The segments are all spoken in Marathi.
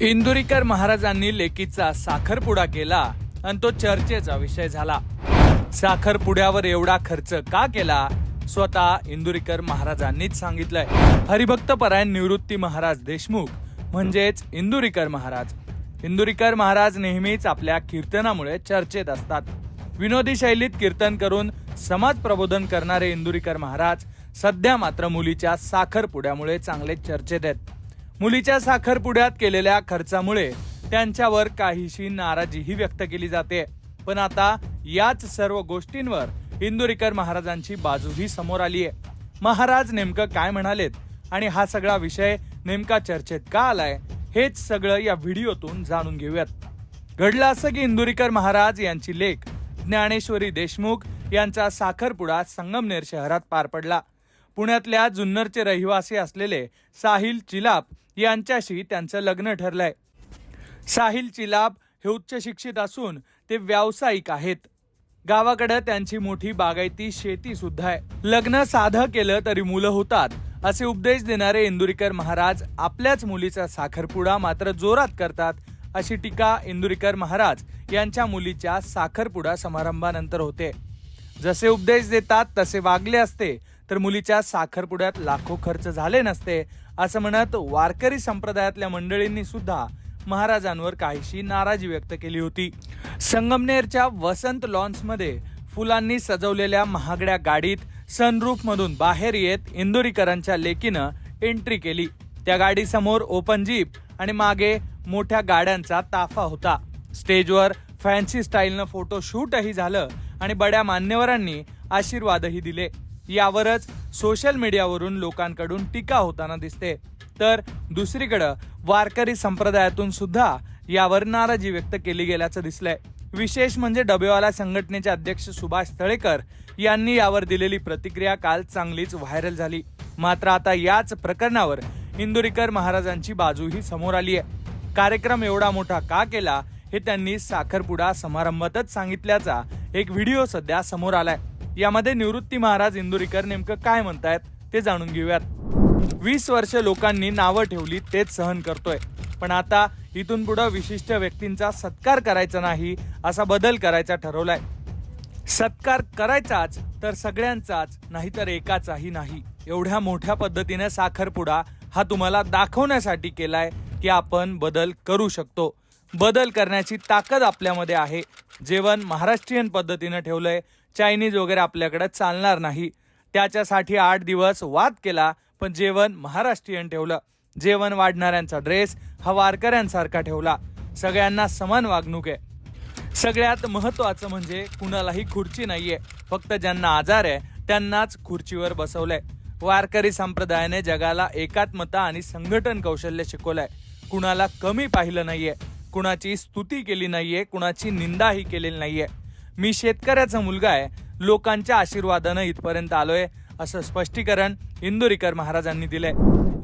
इंदुरीकर महाराजांनी लेकीचा साखरपुडा केला आणि तो चर्चेचा विषय झाला. साखरपुड्यावर एवढा खर्च का केला? स्वतः इंदुरीकर महाराजांनीच सांगितलंय. हरिभक्त परायण निवृत्ती महाराज देशमुख म्हणजेच इंदुरीकर महाराज. इंदुरीकर महाराज नेहमीच आपल्या कीर्तनामुळे चर्चेत असतात. विनोदी शैलीत कीर्तन करून समाज प्रबोधन करणारे इंदुरीकर महाराज सध्या मात्र मुलीच्या साखरपुड्यामुळे चांगले चर्चेत आहेत. मुलीच्या साखरपुड्यात केलेल्या खर्चामुळे त्यांच्यावर काहीशी नाराजीही व्यक्त केली जाते. पण आता याच सर्व गोष्टींवर इंदुरीकर महाराजांची बाजूही समोर आली आहे. महाराज नेमकं काय म्हणालेत आणि हा सगळा विषय नेमका चर्चेत का आलाय हेच सगळं या व्हिडिओतून जाणून घेऊयात. घडलं असं की इंदुरीकर महाराज यांची लेख ज्ञानेश्वरी देशमुख यांचा साखरपुडा संगमनेर शहरात पार पडला. पुण्यातल्या जुन्नरचे रहिवासी असलेले साहिल चिलाप यांच्याशी त्यांचं लग्न ठरलंय. साहिल चिलाप हे उच्च शिक्षित असून ते व्यावसायिक आहेत. गावाकडे त्यांची मोठी बागायती शेती सुद्धा आहे. लग्न साधं केलं तरी मुलं होतात असे उपदेश देणारे इंदुरीकर महाराज आपल्याच मुलीचा साखरपुडा मात्र जोरात करतात अशी टीका इंदुरीकर महाराज यांच्या मुलीच्या साखरपुडा समारंभानंतर होते. जसे उपदेश देतात तसे वागले असते तर मुलीच्या साखरपुड्यात लाखो खर्च झाले नसते असं म्हणत वारकरी संप्रदायातल्या मंडळींनी सुद्धा महाराजांवर काहीशी नाराजी व्यक्त केली होती. संगमनेरच्या वसंत लॉन्समध्ये फुलांनी सजवलेल्या महागड्या गाडीत सनरूफ मधून बाहेर येत इंदोरीकरांच्या लेकीनं एंट्री केली. त्या गाडीसमोर ओपन जीप आणि मागे मोठ्या गाड्यांचा ताफा होता. स्टेजवर फॅन्सी स्टाईलनं फोटो शूटही झालं आणि बड्या मान्यवरांनी आशीर्वादही दिले. यावरच सोशल मीडियावरून लोकांकडून टीका होताना दिसते. तर दुसरीकडं वारकरी संप्रदायातून सुद्धा यावर नाराजी व्यक्त केली गेल्याचं दिसलंय. विशेष म्हणजे डबेवाला संघटनेचे अध्यक्ष सुभाष तळेकर यांनी यावर दिलेली प्रतिक्रिया काल चांगलीच व्हायरल झाली. मात्र आता याच प्रकरणावर इंदुरीकर महाराजांची बाजूही समोर आली आहे. कार्यक्रम एवढा मोठा का केला हे त्यांनी साखरपुडा समारंभातच सांगितल्याचा एक व्हिडिओ सध्या समोर आलाय. यामध्ये निवृत्ती महाराज इंदुरीकर नेमकं काय म्हणतायत ते जाणून घेऊयात. वीस वर्ष लोकांनी नावं ठेवली तेच सहन करतोय. पण आता इथून पुढे विशिष्ट व्यक्तींचा सत्कार करायचा नाही असा बदल करायचा ठरवलाय. सत्कार करायचाच तर सगळ्यांचाच नाहीतर एकाचाही नाही. एवढ्या मोठ्या पद्धतीने साखरपुडा हा तुम्हाला दाखवण्यासाठी केलाय की आपण बदल करू शकतो. बदल करण्याची ताकद आपल्यामध्ये आहे. जेवण महाराष्ट्रीयन पद्धतीनं ठेवलंय. चायनीज वगैरे आपल्याकडे चालणार नाही. त्याच्यासाठी आठ दिवस वाद केला पण जेवण महाराष्ट्रीयन ठेवलं. जेवण वाढणाऱ्यांचा ड्रेस हा वारकऱ्यांसारखा ठेवला. सगळ्यांना समान वागणूक आहे. सगळ्यात महत्वाचं म्हणजे कुणालाही खुर्ची नाहीये. फक्त ज्यांना आजार आहे त्यांनाच खुर्चीवर बसवलंय. वारकरी संप्रदायाने जगाला एकात्मता आणि संघटन कौशल्य शिकवलंय. कुणाला कमी पाहिलं नाहीये. कुणाची स्तुती केली नाहीये कुणाची निंदाही केलेली नाहीये. मी शेतकऱ्याचा मुलगा आहे. लोकांच्या आशीर्वादानं इथपर्यंत आलोय असं स्पष्टीकरण इंदुरीकर महाराजांनी दिलंय.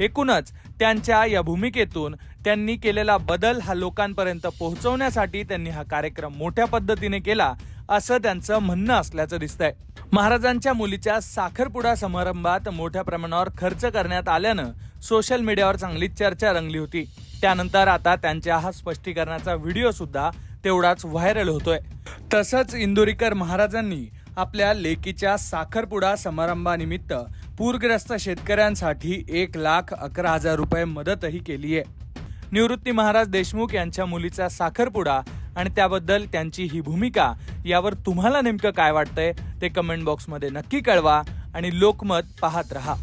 एकूणच त्यांच्या या भूमिकेतून त्यांनी केलेला बदल हा लोकांपर्यंत पोहोचवण्यासाठी त्यांनी हा कार्यक्रम मोठ्या पद्धतीने केला असं त्यांचं म्हणणं असल्याचं दिसतंय. महाराजांच्या मुलीच्या साखरपुडा समारंभात मोठ्या प्रमाणावर खर्च करण्यात आल्यानं सोशल मीडियावर चांगली चर्चा रंगली होती. त्यानंतर आता त्यांच्या हा स्पष्टीकरणाचा व्हिडिओ सुद्धा तेवढाच व्हायरल होतोय. तसंच इंदुरीकर महाराजांनी आपल्या लेकीच्या साखरपुडा समारंभानिमित्त पूरग्रस्त शेतकऱ्यांसाठी एक लाख अकरा हजार रुपये मदतही केली आहे. निवृत्ती महाराज देशमुख यांच्या मुलीचा साखरपुडा आणि त्याबद्दल त्यांची ही भूमिका यावर तुम्हाला नेमकं काय वाटतंय ते कमेंट बॉक्समध्ये नक्की कळवा आणि लोकमत पाहत रहा.